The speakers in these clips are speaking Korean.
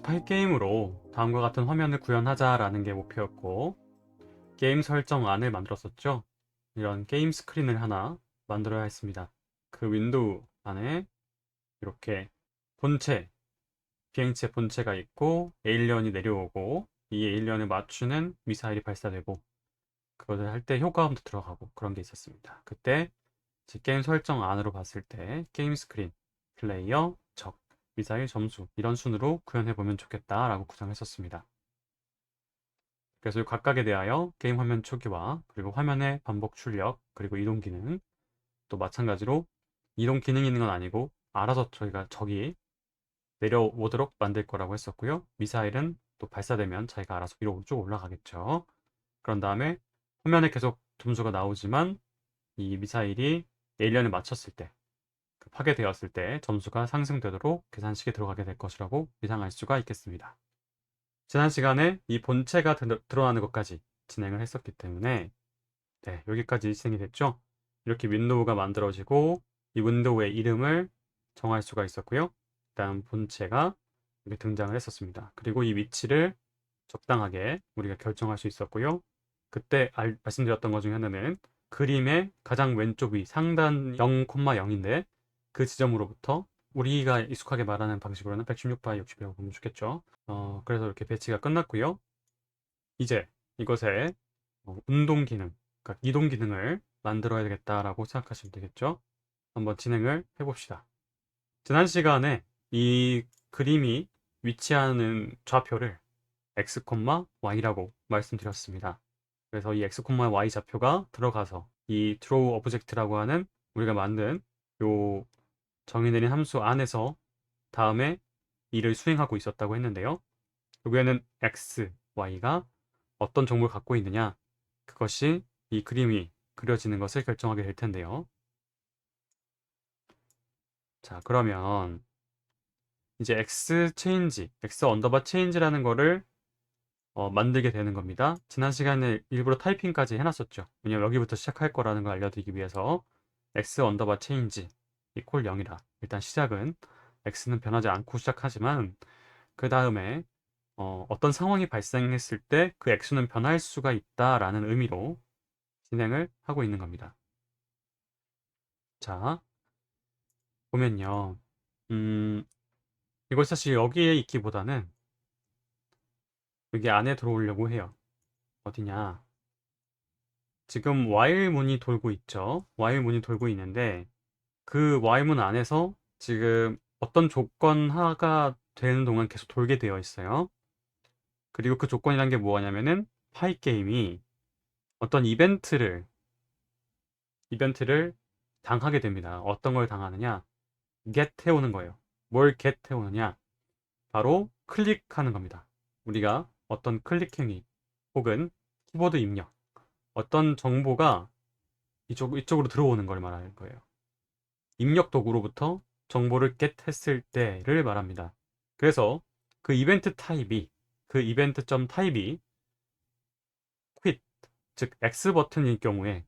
스파이 게임으로 다음과 같은 화면을 구현하자라는 게 목표였고 게임 설정 안을 만들었었죠. 이런 게임 스크린을 하나 만들어야 했습니다. 그 윈도우 안에 이렇게 본체, 비행체 본체가 있고 에일리언이 내려오고 이 에일리언을 맞추는 미사일이 발사되고 그것을 할 때 효과음도 들어가고 그런 게 있었습니다. 그때 이제 게임 설정 안으로 봤을 때 게임 스크린, 플레이어, 적, 미사일 점수 이런 순으로 구현해 보면 좋겠다라고 구상했었습니다. 그래서 이 각각에 대하여 게임 화면 초기화 그리고 화면의 반복 출력 그리고 이동 기능 또 마찬가지로 이동 기능이 있는 건 아니고 알아서 저희가 적이 내려오도록 만들 거라고 했었고요. 미사일은 또 발사되면 자기가 알아서 위로 쭉 올라가겠죠. 그런 다음에 화면에 계속 점수가 나오지만 이 미사일이 에일리언을 맞췄을 때, 그 파괴되었을 때 점수가 상승되도록 계산식에 들어가게 될 것이라고 예상할 수가 있겠습니다. 지난 시간에 이 본체가 드- 드러나는 것까지 진행을 했었기 때문에 네, 여기까지 진행이 됐죠. 이렇게 윈도우가 만들어지고 이 윈도우의 이름을 정할 수가 있었고요. 다음 본체가 이렇게 등장을 했었습니다. 그리고 이 위치를 적당하게 우리가 결정할 수 있었고요. 그때 알- 말씀드렸던 것 중에 하나는 그림의 가장 왼쪽 위 상단 0,0인데 그 지점으로부터 우리가 익숙하게 말하는 방식으로는 116바이 60이라고 보면 좋겠죠. 어, 그래서 이렇게 배치가 끝났고요. 이제 이것에 어, 운동 기능, 그러니까 이동 기능을 만들어야 되겠다라고 생각하시면 되겠죠. 한번 진행을 해봅시다. 지난 시간에 이 그림이 위치하는 좌표를 x, y라고 말씀드렸습니다. 그래서 이 x, y 좌표가 들어가서 이 draw object라고 하는 우리가 만든 요 정의내린 함수 안에서 다음에 이를 수행하고 있었다고 했는데요. 여기에는 x, y가 어떤 정보를 갖고 있느냐 그것이 이 그림이 그려지는 것을 결정하게 될 텐데요. 자, 그러면 이제 x 체인지, x 언더바 체인지라는 거를 어, 만들게 되는 겁니다. 지난 시간에 일부러 타이핑까지 해놨었죠. 왜냐면 여기부터 시작할 거라는 걸 알려드리기 위해서 x 언더바 체인지 이퀄 0이라 일단 시작은 x는 변하지 않고 시작하지만 그 다음에 어, 어떤 상황이 발생했을 때 그 x는 변할 수가 있다라는 의미로 진행을 하고 있는 겁니다. 자, 보면요. 음, 이걸 사실 여기에 있기보다는 여기 안에 들어오려고 해요. 어디냐? 지금 while 문이 돌고 있죠. while 문이 돌고 있는데 그 while 문 안에서 지금 어떤 조건 하가 되는 동안 계속 돌게 되어 있어요. 그리고 그 조건이란 게 뭐냐면은 파이 게임이 어떤 이벤트를 이벤트를 당하게 됩니다. 어떤 걸 당하느냐? get 해오는 거예요. 뭘 get 해오느냐? 바로 클릭하는 겁니다. 우리가 어떤 클릭 행위 혹은 키보드 입력 어떤 정보가 이쪽, 이쪽으로 들어오는 걸 말하는 거예요. 입력 도구로부터 정보를 get 했을 때를 말합니다. 그래서 그 이벤트 타입이 그 이벤트 점 타입이 quit 즉 X 버튼일 경우에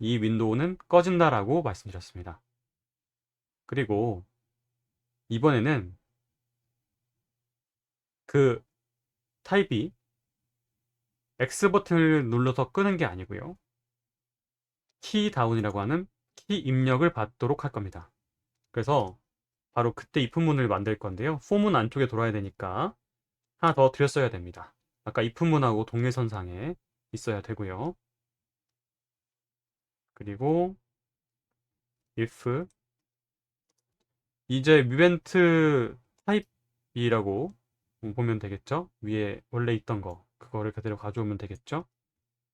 이 윈도우는 꺼진다라고 말씀드렸습니다. 그리고 이번에는 그 타입이 X 버튼을 눌러서 끄는 게 아니고요. 키 다운이라고 하는 키 입력을 받도록 할 겁니다. 그래서 바로 그때 if문을 만들 건데요. 폼은 안쪽에 돌아야 되니까 하나 더 드렸어야 됩니다. 아까 if문하고 동일선상에 있어야 되고요. 그리고 if 이제 뮤벤트 타입이라고 보면 되겠죠? 위에 원래 있던 거 그거를 그대로 가져오면 되겠죠?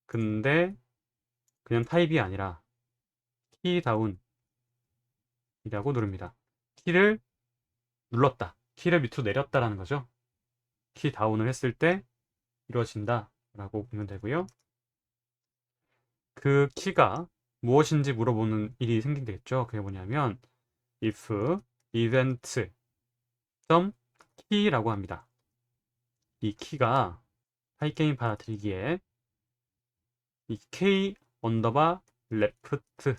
근데 그냥 타입이 아니라 키 다운 이라고 누릅니다. 키를 눌렀다. 키를 밑으로 내렸다라는 거죠. 키 다운을 했을 때 이루어진다 라고 보면 되고요. 그 키가 무엇인지 물어보는 일이 생긴겠죠. 그게 뭐냐면 if event key라고 합니다. 이 키가 파이게임 받아들이기에 이 k 언더바 레프트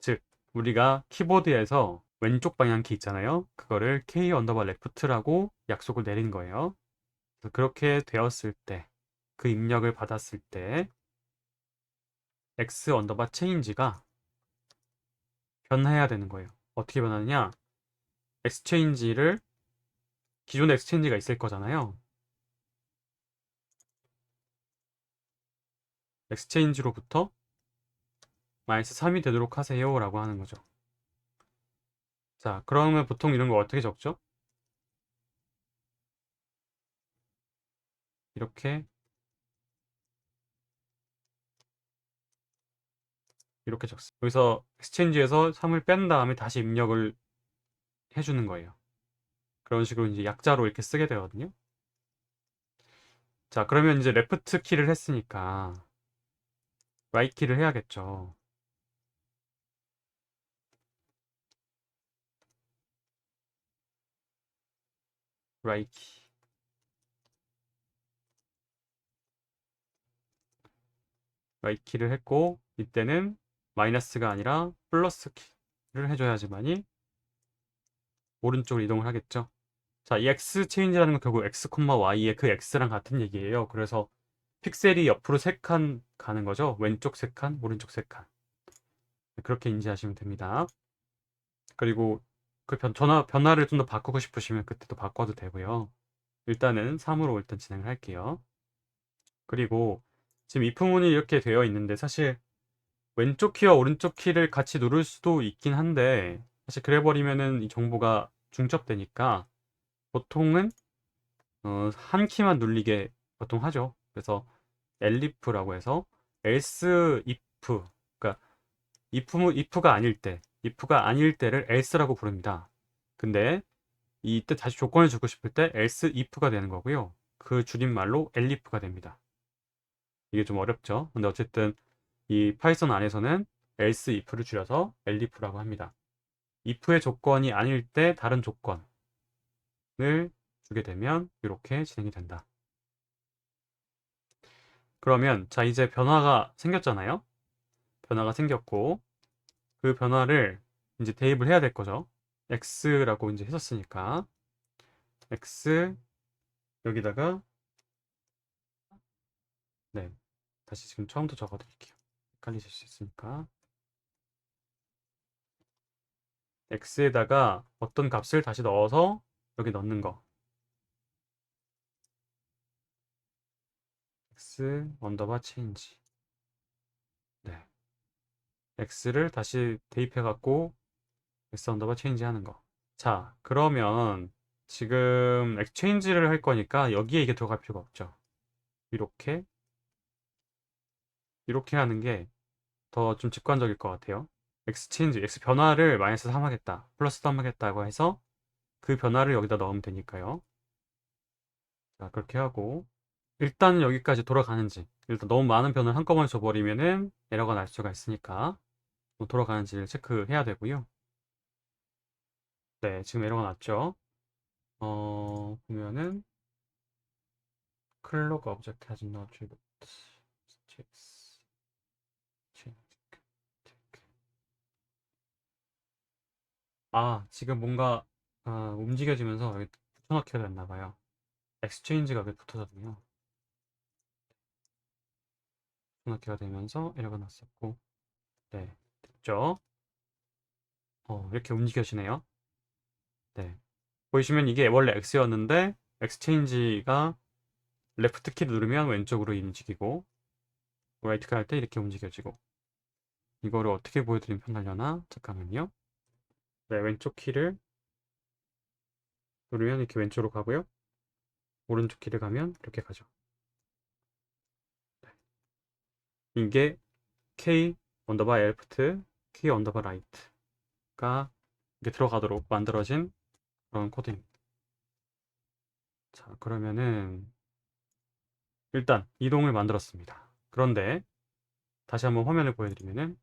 즉 우리가 키보드에서 왼쪽 방향 키 있잖아요. 그거를 K 언더바 레프트라고 약속을 내린 거예요. 그렇게 되었을 때, 그 입력을 받았을 때, X 언더바 체인지가 변해야 되는 거예요. 어떻게 변하느냐? 엑스체인지를 기존에 엑스체인지가 있을 거잖아요. 엑스체인지로부터 마이너스 3이 되도록 하세요 라고 하는 거죠. 자, 그러면 보통 이런 거 어떻게 적죠? 이렇게 이렇게 적습니다. 여기서 엑스체인지에서 3을 뺀 다음에 다시 입력을 해주는 거예요. 그런 식으로 이제 약자로 이렇게 쓰게 되거든요. 자, 그러면 이제 레프트 키를 했으니까 라이트 키를 해야겠죠. 라이트 키. 라이트 키를 했고 이때는 마이너스가 아니라 플러스 키를 해줘야지만이 오른쪽으로 이동을 하겠죠. 자, 이 x 체인지라는 건 결국 x, y의 그 x랑 같은 얘기예요. 그래서 픽셀이 옆으로 3칸 가는 거죠. 왼쪽 3칸, 오른쪽 3칸. 그렇게 인지하시면 됩니다. 그리고 그 변, 전화, 변화를 좀 더 바꾸고 싶으시면 그때도 바꿔도 되고요. 일단은 3으로 일단 진행을 할게요. 그리고 지금 이 부분이 이렇게 되어 있는데 사실 왼쪽 키와 오른쪽 키를 같이 누를 수도 있긴 한데 사실 그래 버리면은 이 정보가 중첩되니까 보통은 어, 한 키만 눌리게 보통 하죠. 그래서 엘리프라고 해서 else if 그러니까 if if가 아닐 때 if가 아닐 때를 else라고 부릅니다. 근데 이때 다시 조건을 주고 싶을 때 else if가 되는 거고요. 그 줄임말로 elif가 됩니다. 이게 좀 어렵죠. 근데 어쨌든 이 파이썬 안에서는 else if를 줄여서 elif라고 합니다. if의 조건이 아닐 때 다른 조건을 주게 되면 이렇게 진행이 된다. 그러면 자 이제 변화가 생겼잖아요. 변화가 생겼고 그 변화를 이제 대입을 해야 될 거죠. x라고 이제 했었으니까 x 여기다가 네 다시 지금 처음부터 적어 드릴게요. 헷갈리실 수 있으니까 x에다가 어떤 값을 다시 넣어서 여기 넣는 거 x 언더바 체인지 네 x를 다시 대입해 갖고 x 언더바 체인지 하는 거 자 그러면 지금 엑체인지를 할 거니까 여기에 이게 들어갈 필요가 없죠. 이렇게 이렇게 하는 게 더 좀 직관적일 것 같아요. 체인지, x 변화를 마이너스 3 하겠다, 플러스 3 하겠다고 해서 그 변화를 여기다 넣으면 되니까요. 자, 그렇게 하고 일단 여기까지 돌아가는지 일단 너무 많은 변을 한꺼번에 줘버리면은 에러가 날 수가 있으니까. 뭐 돌아가는지를 체크해야 되고요. 네, 지금 에러가 났죠. 어, 보면은 클로그 오브젝트 has no attribute. 아, 지금 뭔가 아, 움직여지면서 여기 붙여넣기가 됐나 봐요. 엑스체인지가 여기 붙어졌네요. 붙여넣기가 되면서 에러가 났었고 네, 됐죠? 어, 이렇게 움직여지네요. 네. 보이시면 이게 원래 X였는데 엑스체인지가 레프트 키를 누르면 왼쪽으로 움직이고 라이트 할때 이렇게 움직여지고 이거를 어떻게 보여드리면 편하려나? 잠깐만요. 네, 왼쪽 키를 누르면 이렇게 왼쪽으로 가고요. 오른쪽 키를 가면 이렇게 가죠. 네. 이게 K 언더바 left, K 언더바 right가 이게 들어가도록 만들어진 그런 코드입니다. 자, 그러면은 일단 이동을 만들었습니다. 그런데 다시 한번 화면을 보여드리면은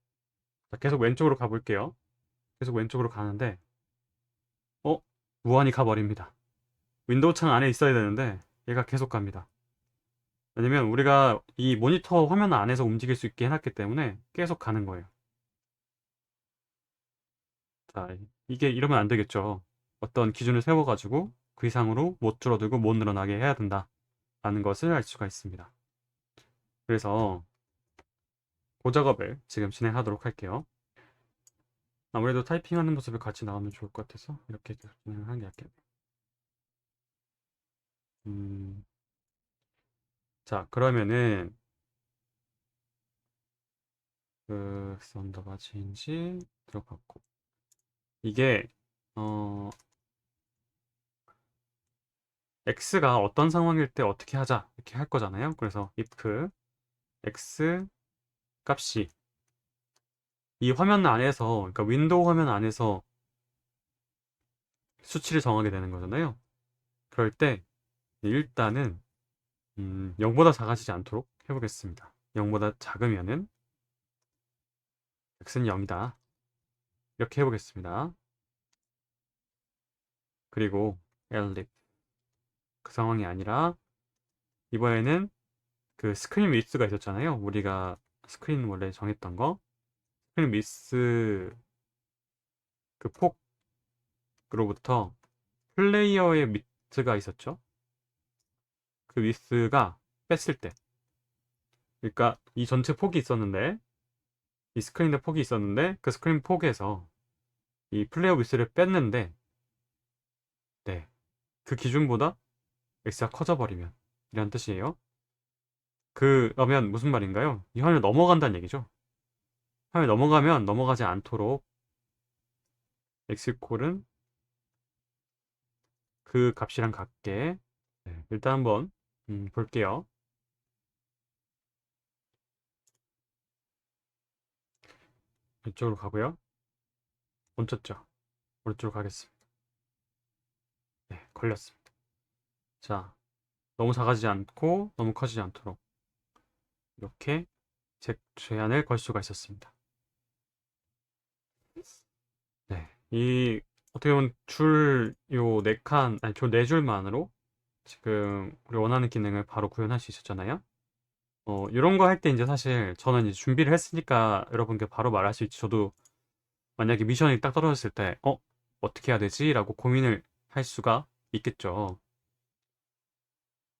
계속 왼쪽으로 가볼게요. 계속 왼쪽으로 가는데 어? 무한히 가버립니다. 윈도우 창 안에 있어야 되는데 얘가 계속 갑니다. 왜냐면 우리가 이 모니터 화면 안에서 움직일 수 있게 해놨기 때문에 계속 가는 거예요. 자, 이게 이러면 안 되겠죠. 어떤 기준을 세워가지고 그 이상으로 못 줄어들고 못 늘어나게 해야 된다. 라는 것을 알 수가 있습니다. 그래서 그 작업을 지금 진행하도록 할게요. 아무래도 타이핑하는 모습을 같이 나오면 좋을 것 같아서 이렇게 계속 진행을 하는 게 낫겠네요. 음, 자, 그러면은 그 썬더바 체인지 들어갔고 이게 어 x가 어떤 상황일 때 어떻게 하자 이렇게 할 거잖아요. 그래서 if x 값이 이 화면 안에서 그러니까 윈도우 화면 안에서 수치를 정하게 되는 거잖아요. 그럴 때 일단은 음, 0보다 작아지지 않도록 해보겠습니다. 0보다 작으면은 x는 0이다. 이렇게 해보겠습니다. 그리고 elif 그 상황이 아니라 이번에는 그 스크린 위스가 있었잖아요. 우리가 스크린 원래 정했던 거 스크린 위스 그 폭으로부터 플레이어의 미트가 있었죠. 그 위스가 뺐을 때 그러니까 이 전체 폭이 있었는데 이 스크린의 폭이 있었는데 그 스크린 폭에서 이 플레이어 위스를 뺐는데 네. 그 기준보다 x가 커져버리면 이란 뜻이에요. 그러면 무슨 말인가요? 이 화면을 넘어간다는 얘기죠. 화면 넘어가면 넘어가지 않도록 x콜은 그 값이랑 같게 네, 일단 한번 음, 볼게요. 이쪽으로 가고요. 멈췄죠? 오른쪽으로 가겠습니다. 네, 걸렸습니다. 자, 너무 작아지지 않고 너무 커지지 않도록 이렇게 제, 제한을 걸 수가 있었습니다. 네, 이 어떻게 보면 줄 요 네 칸, 아니 줄 네 줄만으로 지금 우리 원하는 기능을 바로 구현할 수 있었잖아요. 어, 이런 거 할때 이제 사실 저는 이제 준비를 했으니까 여러분께 바로 말할 수 있지. 저도 만약에 미션이 딱 떨어졌을 때, 어, 어떻게 해야 되지? 라고 고민을 할 수가 있겠죠.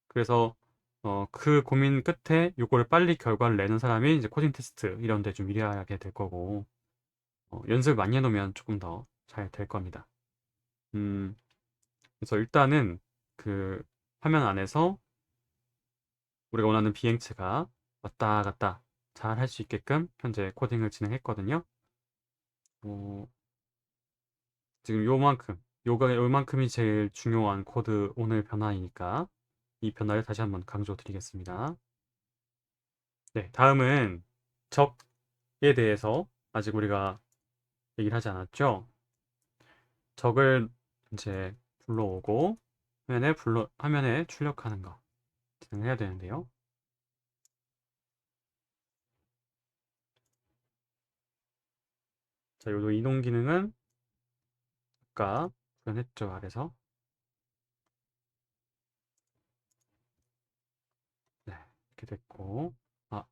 그래서 어, 그 고민 끝에 요거를 빨리 결과를 내는 사람이 이제 코딩 테스트 이런 데 좀 유리하게 될 거고 어, 연습 많이 해 놓으면 조금 더잘 될 겁니다. 음, 그래서 일단은 그 화면 안에서 우리가 원하는 비행체가 왔다 갔다 잘 할 수 있게끔 현재 코딩을 진행했거든요. 어, 지금 요만큼, 요가 요만큼이 제일 중요한 코드 오늘 변화이니까 이 변화를 다시 한번 강조드리겠습니다. 네, 다음은 적에 대해서 아직 우리가 얘기를 하지 않았죠. 적을 이제 불러오고 화면에 불러 화면에 출력하는 거 진행해야 되는데요. 자, 요도 이동 기능은 아까 구현했죠 아래서 네 이렇게 됐고 아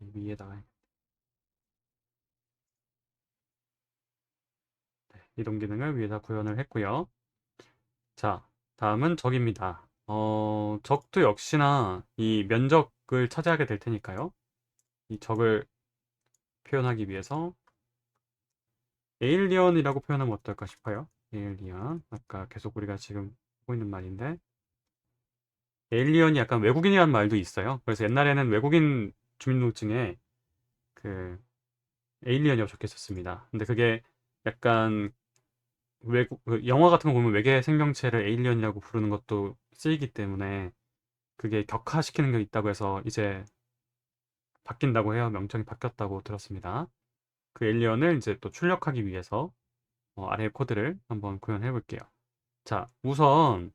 위에다가 네, 이동 기능을 위에다 구현을 했고요. 자 다음은 적입니다. 어, 적도 역시나 이 면적을 차지하게 될 테니까요. 이 적을 표현하기 위해서 에일리언이라고 표현하면 어떨까 싶어요. 에일리언. 아까 계속 우리가 지금 하고 있는 말인데 에일리언이 약간 외국인이라는 말도 있어요. 그래서 옛날에는 외국인 주민등록증에 그 에일리언이라고 적혀 있었습니다. 근데 그게 약간 외국 그 영화 같은 거 보면 외계 생명체를 에일리언이라고 부르는 것도 쓰이기 때문에 그게 격화시키는 게 있다고 해서 이제 바뀐다고 해요. 명칭이 바뀌었다고 들었습니다. 그 에일리언을 이제 또 출력하기 위해서 어, 아래 코드를 한번 구현해 볼게요. 자, 우선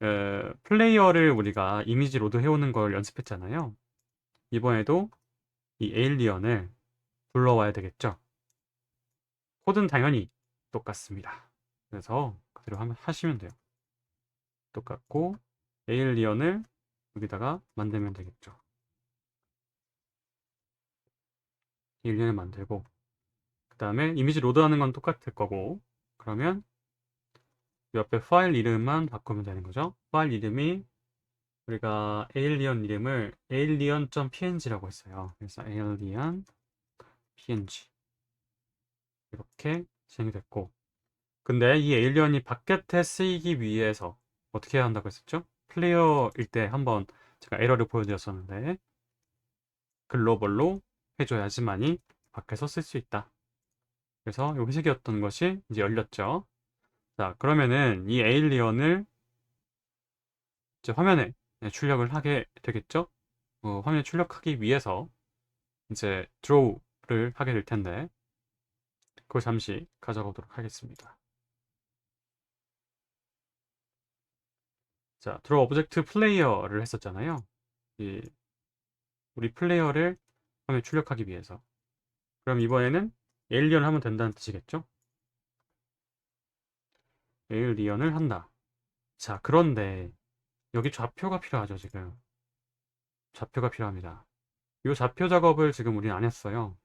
어, 플레이어를 우리가 이미지 로드 해오는 걸 연습했잖아요. 이번에도 이 에일리언을 불러와야 되겠죠. 코드는 당연히 똑같습니다. 그래서 그대로 하면 하시면 돼요. 똑같고 에일리언을 여기다가 만들면 되겠죠. 에일리언을 만들고 그 다음에 이미지 로드하는 건 똑같을 거고 그러면 옆에 파일 이름만 바꾸면 되는 거죠. 파일 이름이 우리가 에일리언 이름을 alien.png라고 했어요. 그래서 alien png 이렇게 진행이 됐고 근데 이 에일리언이 바깥에 쓰이기 위해서 어떻게 해야 한다고 했었죠? 플레이어일 때 한번 제가 에러를 보여드렸었는데 글로벌로 해줘야지만이 밖에서 쓸 수 있다. 그래서 이 회색이었던 것이 이제 열렸죠. 자, 그러면은 이 에일리언을 이제 화면에 네, 출력을 하게 되겠죠? 어, 화면에 출력하기 위해서 이제 draw를 하게 될 텐데 그걸 잠시 가져가도록 하겠습니다. 자, draw object player를 했었잖아요. 이 우리 플레이어를 화면에 출력하기 위해서. 그럼 이번에는 에일리언을 하면 된다는 뜻이겠죠? 에일리언을 한다. 자, 그런데 여기 좌표가 필요하죠, 지금. 좌표가 필요합니다. 이 좌표 작업을 지금 우리는 안 했어요.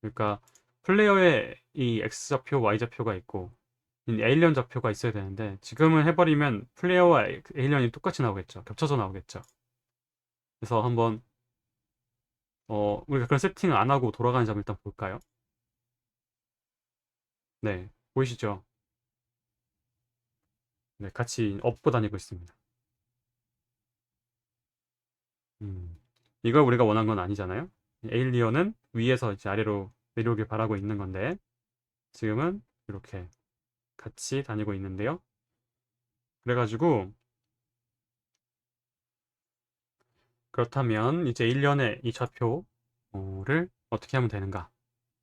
그러니까 플레이어에 이 X좌표, Y좌표가 있고 이 에일리언 좌표가 있어야 되는데 지금은 해버리면 플레이어와 에일리언이 똑같이 나오겠죠. 겹쳐서 나오겠죠. 그래서 한번 어, 우리가 그런 세팅을 안 하고 돌아가는 점 일단 볼까요? 네, 보이시죠? 네, 같이 업고 다니고 있습니다. 음, 이걸 우리가 원한 건 아니잖아요. 에일리언은 위에서 이제 아래로 내려오길 바라고 있는 건데 지금은 이렇게 같이 다니고 있는데요. 그래가지고 그렇다면 이제 1년의 이 좌표를 어떻게 하면 되는가?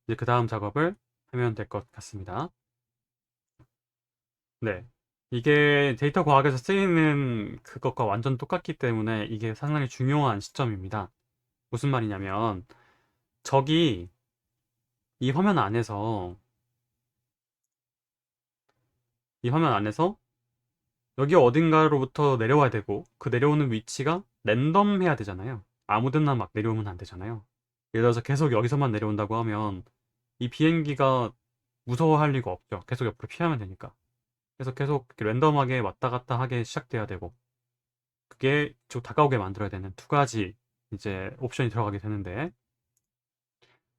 이제 그 다음 작업을 하면 될 것 같습니다. 네. 이게 데이터 과학에서 쓰이는 그것과 완전 똑같기 때문에 이게 상당히 중요한 시점입니다. 무슨 말이냐면, 저기 이 화면 안에서 이 화면 안에서 여기 어딘가로부터 내려와야 되고 그 내려오는 위치가 랜덤해야 되잖아요. 아무데나 막 내려오면 안 되잖아요. 예를 들어서 계속 여기서만 내려온다고 하면 이 비행기가 무서워할 리가 없죠. 계속 옆으로 피하면 되니까. 그래서 계속 랜덤하게 왔다 갔다 하게 시작돼야 되고 그게 좀 다가오게 만들어야 되는 두 가지 이제 옵션이 들어가게 되는데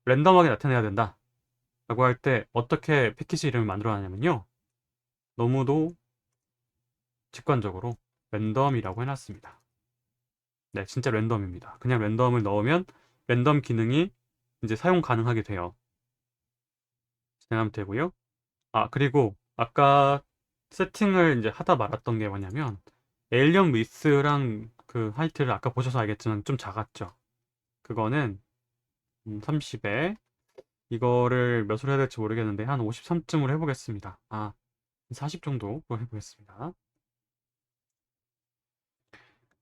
랜덤하게 나타내야 된다 라고 할 때 어떻게 패키지 이름을 만들어 놨냐면요 너무도 직관적으로 랜덤이라고 해놨습니다. 네 진짜 랜덤입니다. 그냥 랜덤을 넣으면 랜덤 기능이 이제 사용 가능하게 돼요. 진행하면 되고요. 아 그리고 아까 세팅을 이제 하다 말았던 게 뭐냐면 에일리언 위스랑 그 하이트를 아까 보셔서 알겠지만 좀 작았죠. 그거는 30에 이거를 몇으로 해야 될지 모르겠는데 한 53쯤으로 해보겠습니다. 아, 40 정도로 해보겠습니다.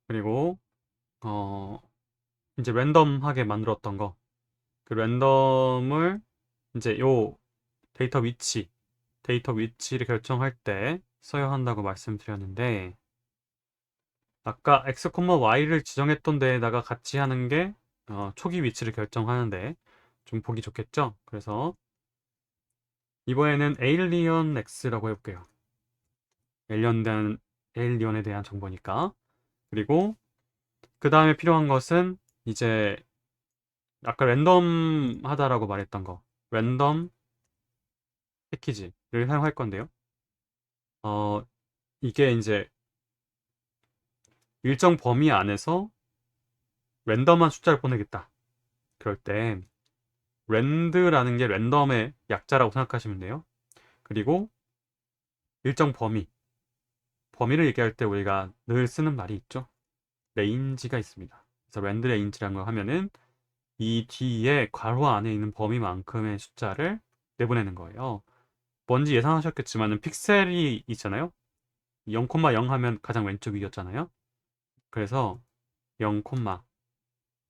그리고 어 이제 랜덤하게 만들었던 거, 그 랜덤을 이제 요 데이터 위치, 데이터 위치를 결정할 때 써야 한다고 말씀드렸는데 아까 x, y를 지정했던 데에다가 같이 하는 게 어, 초기 위치를 결정하는데 좀 보기 좋겠죠? 그래서 이번에는 에일리언 X라고 해볼게요. 에일리언 에일리언에 대한 정보니까. 그리고 그 다음에 필요한 것은 이제 아까 랜덤 하다라고 말했던 거. 랜덤 패키지를 사용할 건데요. 어, 이게 이제 일정 범위 안에서 랜덤한 숫자를 보내겠다. 그럴 때 랜드라는 게 랜덤의 약자라고 생각하시면 돼요. 그리고 일정 범위. 범위를 얘기할 때 우리가 늘 쓰는 말이 있죠. 레인지가 있습니다. 그래서 랜드 레인지라는 걸 하면은 이 뒤에 괄호 안에 있는 범위만큼의 숫자를 내보내는 거예요. 뭔지 예상하셨겠지만 픽셀이 있잖아요. 0,0 하면 가장 왼쪽 위였잖아요. 그래서 0,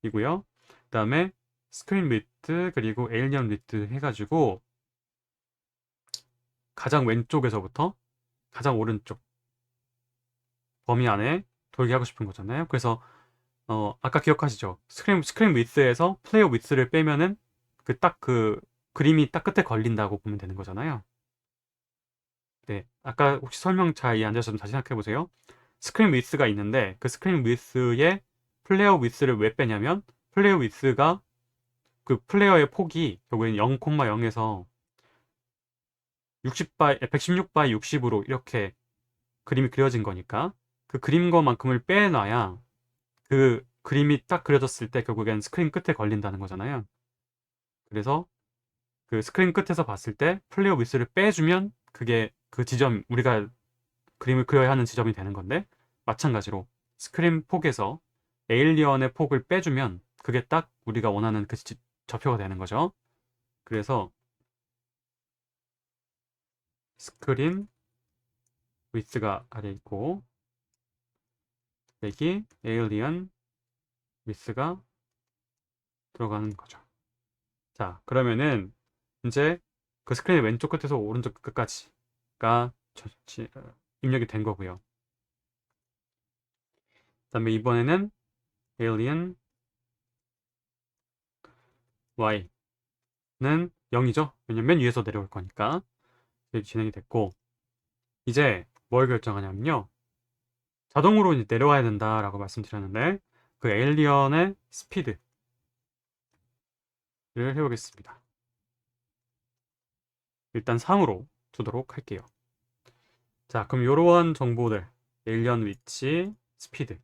이고요. 그 다음에 스크린 위트 그리고 에일리언 위트 해가지고 가장 왼쪽에서부터 가장 오른쪽 범위 안에 돌게 하고 싶은 거잖아요. 그래서 어, 아까 기억하시죠? 스크린 스크린 위스에서 플레이어 위스를 빼면은 그딱그 그림이 딱 끝에 걸린다고 보면 되는 거잖아요. 네, 아까 혹시 설명 잘 이해 안 되셨으면 다시 생각해 보세요. 스크린 위스가 있는데 그 스크린 위스에 플레이어 위스를 왜 빼냐면 플레이어 위스가 그 플레이어의 폭이 결국엔 0,0에서 60바이 116바이 60으로 이렇게 그림이 그려진 거니까 그 그림 것만큼을 빼놔야 그 그림이 딱 그려졌을 때 결국엔 스크린 끝에 걸린다는 거잖아요. 그래서 그 스크린 끝에서 봤을 때 플레이어 위스를 빼주면 그게 그 지점 우리가 그림을 그려야 하는 지점이 되는 건데 마찬가지로 스크린 폭에서 에일리언의 폭을 빼주면 그게 딱 우리가 원하는 그 지- 좌표가 되는 거죠. 그래서 스크린 위스가 아래 있고 여기 에일리언 위스가 들어가는 거죠. 자, 그러면은 이제 그 스크린의 왼쪽 끝에서 오른쪽 끝까지가 어, 입력이 된 거고요. 그 다음에 이번에는 alien y는 0이죠. 왜냐면 맨 위에서 내려올 거니까 진행이 됐고 이제 뭘 결정하냐면요. 자동으로 이제 내려와야 된다라고 말씀드렸는데 그 에일리언의 스피드를 해보겠습니다. 일단 3으로 두도록 할게요. 자, 그럼 이러한 정보들, 에일리언 위치, 스피드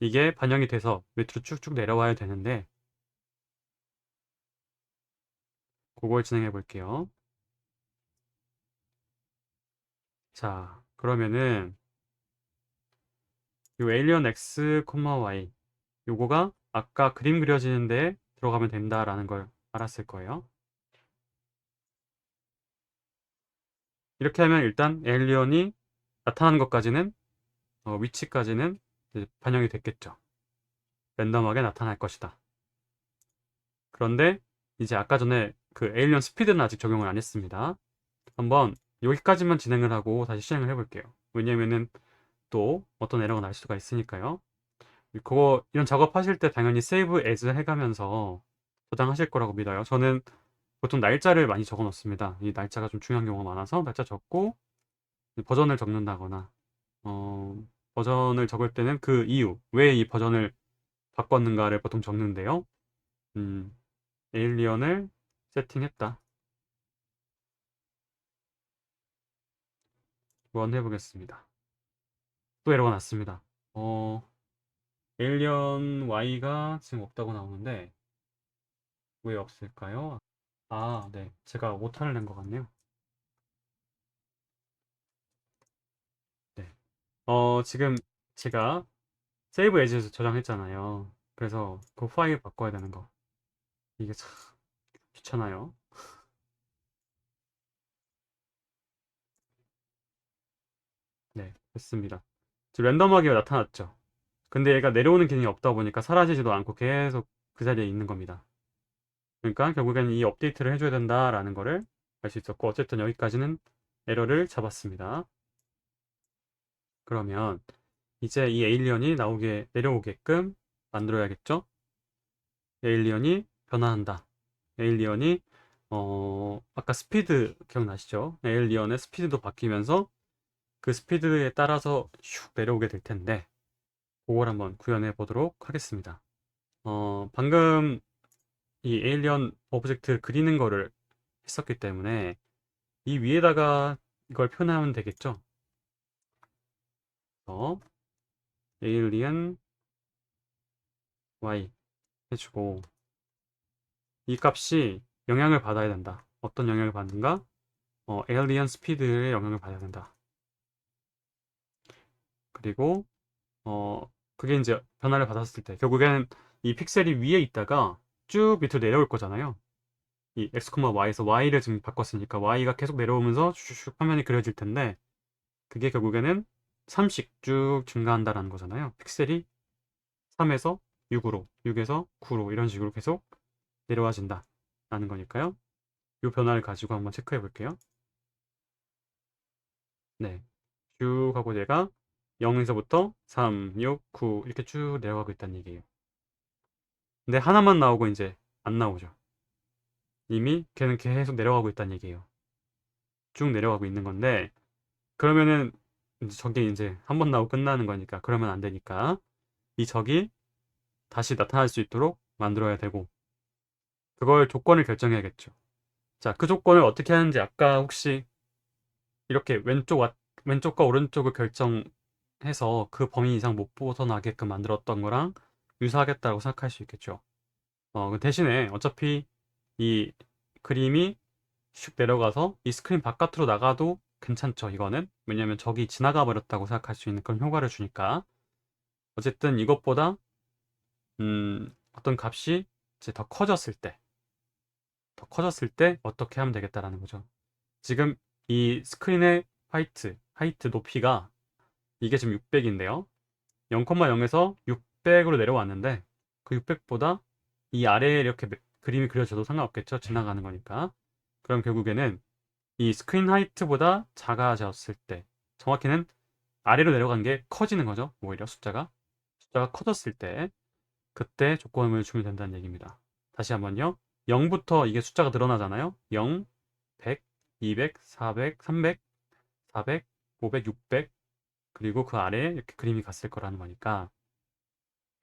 이게 반영이 돼서 밑으로 쭉쭉 내려와야 되는데 그걸 진행해 볼게요. 자, 그러면은 요 에일리언 x, y 요거가 아까 그림 그려지는데 들어가면 된다라는 걸 알았을 거예요. 이렇게 하면 일단 에일리언이 나타나는 것까지는 어, 위치까지는 반영이 됐겠죠. 랜덤하게 나타날 것이다. 그런데 이제 아까 전에 그 에일리언 스피드는 아직 적용을 안 했습니다. 한번 여기까지만 진행을 하고 다시 실행을 해볼게요. 왜냐면은 또 어떤 에러가 날 수가 있으니까요. 그거 이런 작업하실 때 당연히 세이브 에즈 해가면서 저장하실 거라고 믿어요. 저는 보통 날짜를 많이 적어 놓습니다. 이 날짜가 좀 중요한 경우가 많아서 날짜 적고 버전을 적는다거나 어, 버전을 적을 때는 그 이유, 왜 이 버전을 바꿨는가를 보통 적는데요. 음, 에일리언을 세팅했다. 원 해보겠습니다. 또 에러가 났습니다. 어, 에일리언 Y가 지금 없다고 나오는데 왜 없을까요? 아, 네. 제가 오타를 낸 것 같네요. 네. 어, 지금 제가 세이브 에즈에서 저장했잖아요. 그래서 그 파일 바꿔야 되는 거. 이게 참 귀찮아요. 네, 됐습니다. 지금 랜덤하게 나타났죠. 근데 얘가 내려오는 기능이 없다 보니까 사라지지도 않고 계속 그 자리에 있는 겁니다. 그러니까 결국에는 이 업데이트를 해줘야 된다라는 거를 알 수 있었고 어쨌든 여기까지는 에러를 잡았습니다. 그러면 이제 이 에일리언이 나오게 내려오게끔 만들어야겠죠? 에일리언이 변화한다. 에일리언이 어 아까 스피드 기억나시죠? 에일리언의 스피드도 바뀌면서 그 스피드에 따라서 슉 내려오게 될 텐데 그걸 한번 구현해 보도록 하겠습니다. 어 방금 이 에일리언 오브젝트 그리는 거를 했었기 때문에 이 위에다가 이걸 표현하면 되겠죠? 그래서 에일리언 y 해주고 이 값이 영향을 받아야 된다. 어떤 영향을 받는가? 어, 에일리언 스피드의 영향을 받아야 된다. 그리고 어, 그게 이제 변화를 받았을 때 결국에는 이 픽셀이 위에 있다가 쭉 밑으로 내려올 거잖아요. 이 x, y에서 y를 지금 바꿨으니까 y가 계속 내려오면서 슉슉 화면이 그려질 텐데 그게 결국에는 3씩 쭉 증가한다라는 거잖아요. 픽셀이 3에서 6으로, 6에서 9로 이런 식으로 계속 내려와진다 라는 거니까요. 이 변화를 가지고 한번 체크해 볼게요. 네. 쭉 하고 얘가 0에서부터 3, 6, 9 이렇게 쭉 내려가고 있다는 얘기예요. 근데 하나만 나오고 이제 안 나오죠. 이미 걔는 계속 내려가고 있다는 얘기예요. 쭉 내려가고 있는 건데 그러면은 이제 저게 이제 한 번 나오고 끝나는 거니까 그러면 안 되니까 이 적이 다시 나타날 수 있도록 만들어야 되고 그걸 조건을 결정해야겠죠. 자, 그 조건을 어떻게 하는지 아까 혹시 이렇게 왼쪽 와- 왼쪽과 오른쪽을 결정해서 그 범위 이상 못 벗어나게끔 만들었던 거랑 유사하겠다고 생각할 수 있겠죠. 어, 그 대신에 어차피 이 그림이 슉 내려가서 이 스크린 바깥으로 나가도 괜찮죠, 이거는. 왜냐면 적이 지나가 버렸다고 생각할 수 있는 그런 효과를 주니까. 어쨌든 이것보다 음, 어떤 값이 이제 더 커졌을 때, 더 커졌을 때 어떻게 하면 되겠다라는 거죠. 지금 이 스크린의 화이트, 하이트 높이가 이게 지금 600인데요. 0,0에서 600으로 내려왔는데 그 600보다 이 아래에 이렇게 매- 그림이 그려져도 상관없겠죠. 지나가는 거니까. 그럼 결국에는 이 스크린 하이트보다 작아졌을 때 정확히는 아래로 내려간 게 커지는 거죠. 오히려 숫자가 숫자가 커졌을 때 그때 조건을 주면 된다는 얘기입니다. 다시 한번요. 0부터 이게 숫자가 늘어나잖아요. 0, 100, 200, 400, 300, 400, 500, 600 그리고 그 아래에 이렇게 그림이 갔을 거라는 거니까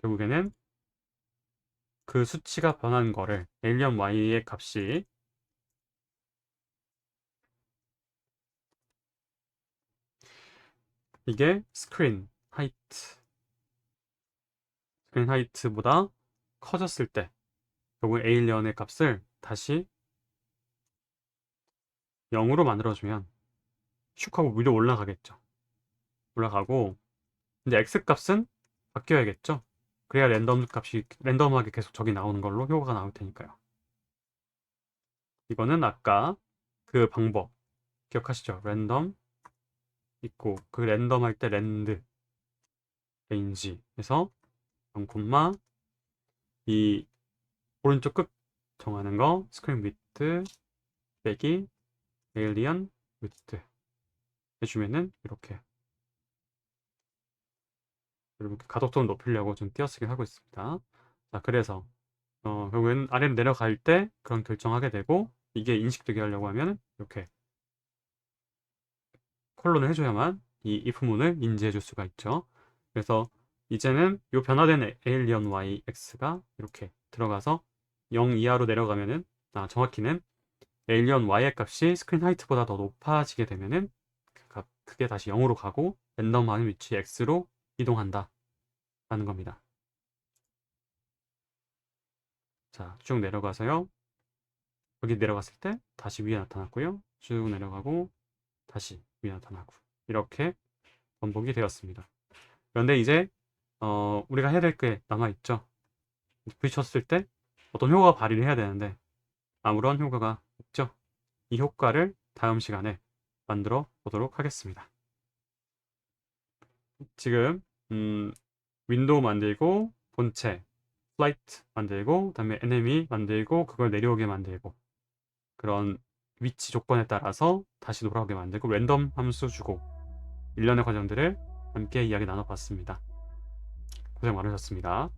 결국에는 그 수치가 변한 거를 alien y의 값이 이게 스크린 하이트 스크린 하이트보다 커졌을 때 결국 에일리언의 값을 다시 0으로 만들어주면 슉 하고 위로 올라가겠죠. 올라가고 이제 x 값은 바뀌어야겠죠. 그래야 랜덤 값이 랜덤하게 계속 저기 나오는 걸로 효과가 나올 테니까요. 이거는 아까 그 방법 기억하시죠? 랜덤 있고 그 랜덤 할 때 랜드 레인지에서 0, 이 오른쪽 끝 정하는 거 스크린 위트 빼기 에일리언 위트 해주면은 이렇게 이렇게 가독성을 높이려고 좀 띄어쓰기 하고 있습니다. 자 그래서 어, 결국에는 아래로 내려갈 때 그런 결정하게 되고 이게 인식되게 하려고 하면 이렇게 콜론을 해줘야만 이 if문을 인지해 줄 수가 있죠. 그래서 이제는 이 변화된 alien yx가 이렇게 들어가서 0 이하로 내려가면은 아, 정확히는 alien y의 값이 스크린 하이트보다 더 높아지게 되면은 그 값, 그게 다시 0으로 가고 랜덤하는 위치 x로 이동한다 라는 겁니다. 자, 쭉 내려가서요. 여기 내려갔을 때 다시 위에 나타났고요. 쭉 내려가고 다시 위에 나타나고 이렇게 반복이 되었습니다. 그런데 이제 어, 우리가 해야 될 게 남아 있죠. 부딪혔을 때 어떤 효과가 발휘를 해야 되는데 아무런 효과가 없죠. 이 효과를 다음 시간에 만들어 보도록 하겠습니다. 지금 음, 윈도우 만들고 본체 플라이트 만들고 그다음에 enemy 만들고 그걸 내려오게 만들고 그런 위치 조건에 따라서 다시 돌아오게 만들고 랜덤 함수 주고 일련의 과정들을 함께 이야기 나눠봤습니다. 고생 많으셨습니다.